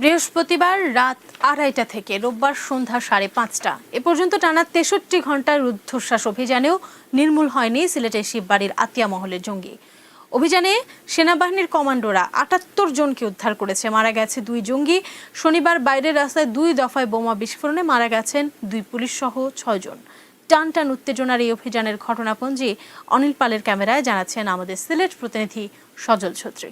বৃহস্পতিবার রাত আড়াইটা থেকে রোববার সন্ধ্যা সাড়ে পাঁচটা। এ পর্যন্ত টানা তেষট্টি ঘণ্টার রুদ্ধশ্বাস অভিযানেও নির্মূল হয়নি সিলেটের শিববাড়ির আতিয়া মহলের জঙ্গি। অভিযানে সেনাবাহিনীর কমান্ডোরা আটাত্তর জনকে উদ্ধার করেছে। মারা গেছে দুই জঙ্গি। শনিবার বাইরের রাস্তায় দুই দফায় বোমা বিস্ফোরণে মারা গেছেন দুই পুলিশ সহ ছয়জন টান টান উত্তেজনার এই অভিযানের ঘটনাপঞ্জি অনিল পালের ক্যামেরায় জানাচ্ছেন আমাদের সিলেট প্রতিনিধি সজল ছত্রী।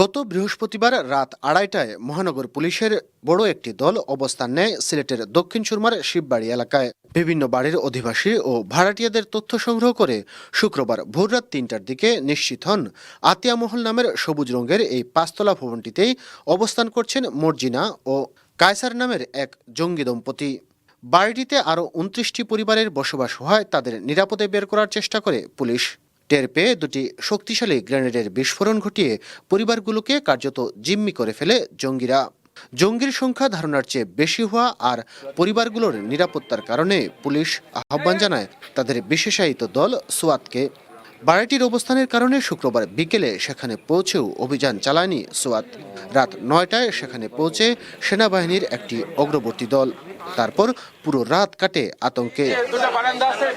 গত বৃহস্পতিবার রাত আড়াইটায় মহানগর পুলিশের বড় একটি দল অবস্থান নেয় সিলেটের দক্ষিণ সুরমার শিববাড়ি এলাকায়। বিভিন্ন বাড়ির অধিবাসী ও ভাড়াটিয়াদের তথ্য সংগ্রহ করে শুক্রবার ভোররাত তিনটার দিকে নিশ্চিত হন আতিয়ামহল নামের সবুজ রঙের এই পাঁচতলা ভবনটিতেই অবস্থান করছেন মর্জিনা ও কায়সার নামের এক জঙ্গি দম্পতি। বাড়িটিতে আরও উনত্রিশটি পরিবারের বসবাস হয় তাদের নিরাপদে বের করার চেষ্টা করে পুলিশ। টের পেয়ে দুটি শক্তিশালী গ্রেনেডের বিস্ফোরণ ঘটিয়ে পরিবারগুলোকে কার্যত জিম্মি করে ফেলে জঙ্গিরা। জঙ্গির সংখ্যা ধারণার চেয়ে বেশি হওয়া আর পরিবারগুলোর নিরাপত্তার কারণে পুলিশ আহ্বান জানায় তাদের বিশেষায়িত দল সোয়াতকে বাড়িটির অবস্থানের কারণে শুক্রবার বিকেলে সেখানে পৌঁছেও অভিযান চালায়নি সোয়াত। রাত নয়টায় সেখানে পৌঁছে সেনাবাহিনীর একটি অগ্রবর্তী দল। তারপর পুরো রাত কাটে আতঙ্কে।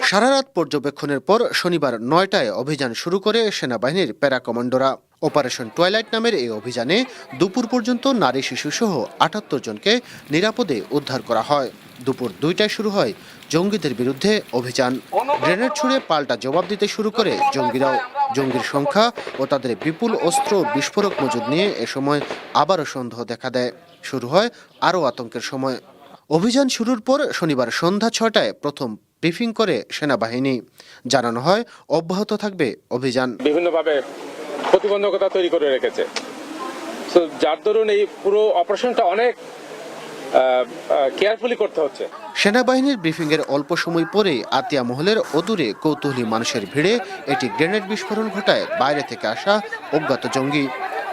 সারা রাত পর্যবেক্ষণের পর শনিবার নয়টায় অভিযান শুরু করে সেনাবাহিনীর প্যারা কমান্ডোরা অপারেশন টয়লাইট নামের এই অভিযানে দুপুর পর্যন্ত নারী শিশু সহ আটাত্তর জনকে নিরাপদে উদ্ধার করা হয়। দুপুর দুইটায় শুরু হয় জঙ্গিদের বিরুদ্ধে অভিযান। গ্রেনেড ছুড়ে পাল্টা জবাব দিতে শুরু করে জঙ্গিরাও। জঙ্গির সংখ্যা ও তাদের বিপুল অস্ত্র বিস্ফোরক মজুদ নিয়ে এ সময় আবারও সন্দেহ দেখা দেয়। শুরু হয় আরও আতঙ্কের সময়। অভিযান শুরুর পর শনিবার সন্ধ্যা ছটায় প্রথম ব্রিফিং করে সেনাবাহিনী। জানানো হয় অব্যাহত থাকবে অভিযান। বিভিন্নভাবে প্রতিবন্ধকতা তৈরি করে রেখেছে। যার দরুন এই পুরো অপারেশনটা অনেক কেয়ারফুলি করতে হচ্ছে। সেনাবাহিনীর ব্রিফিংয়ের অল্প সময় পরেই আতিয়া মহলের অদূরে কৌতূহলী মানুষের ভিড়ে এটি গ্রেনেড বিস্ফোরণ ঘটায় বাইরে থেকে আসা অজ্ঞাত জঙ্গি।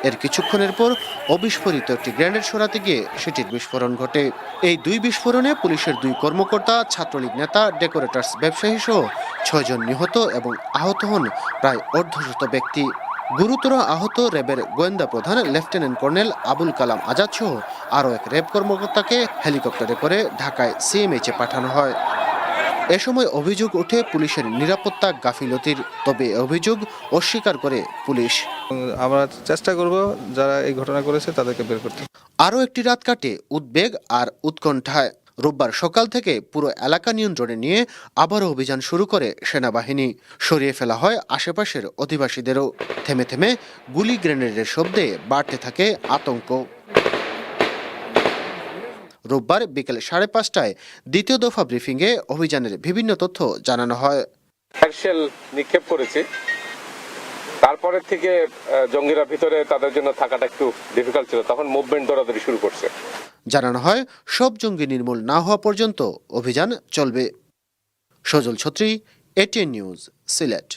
এর কিছুক্ষণের পর অবিস্ফোরিত একটি গ্রেনেড সরাতে গিয়ে সেটির বিস্ফোরণ ঘটে। এই দুই বিস্ফোরণে পুলিশের দুই কর্মকর্তা, ছাত্রলীগ নেতা ডেকোরেটার্স ব্যবসায়ী সহ ছয়জন নিহত এবং আহত হন প্রায় অর্ধশত ব্যক্তি। গুরুতর আহত র্যাবের গোয়েন্দা প্রধান লেফটেন্যান্ট কর্নেল আবুল কালাম আজাদ সহ আরও এক র্যাব কর্মকর্তাকে হেলিকপ্টারে করে ঢাকায় সিএমএইচে পাঠানো হয়। এ সময় অভিযোগ ওঠে পুলিশের নিরাপত্তা গাফিলতির তবে অভিযোগ অস্বীকার করে পুলিশ। আমরা চেষ্টা করব যারা এই ঘটনা করেছে তাদেরকে বের করতে। আরও একটি রাত কাটে উদ্বেগ আর উৎকণ্ঠায়। রোববার সকাল থেকে পুরো এলাকা নিয়ন্ত্রণে নিয়ে আবারও অভিযান শুরু করে সেনাবাহিনী। সরিয়ে ফেলা হয় আশেপাশের অধিবাসীদেরও। থেমে থেমে গুলি গ্রেনেডের শব্দে বাড়তে থাকে আতঙ্ক। রোববার বিকেল সাড়ে পাঁচটায় দ্বিতীয় দফা ব্রিফিংয়ে অভিযানের বিভিন্ন তথ্য জানানো হয়। নিক্ষেপ করেছি। তারপরের থেকে জঙ্গিরা ভিতরে তাদের জন্য থাকাটা একটু ডিফিকাল্ট ছিল। তখন মুভমেন্ট দৌড়াদৌড়ি শুরু করছে। জানানো হয়, সব জঙ্গি নির্মূল না হওয়া পর্যন্ত অভিযান চলবে। Sajal Chhatri ATN news Sylhet.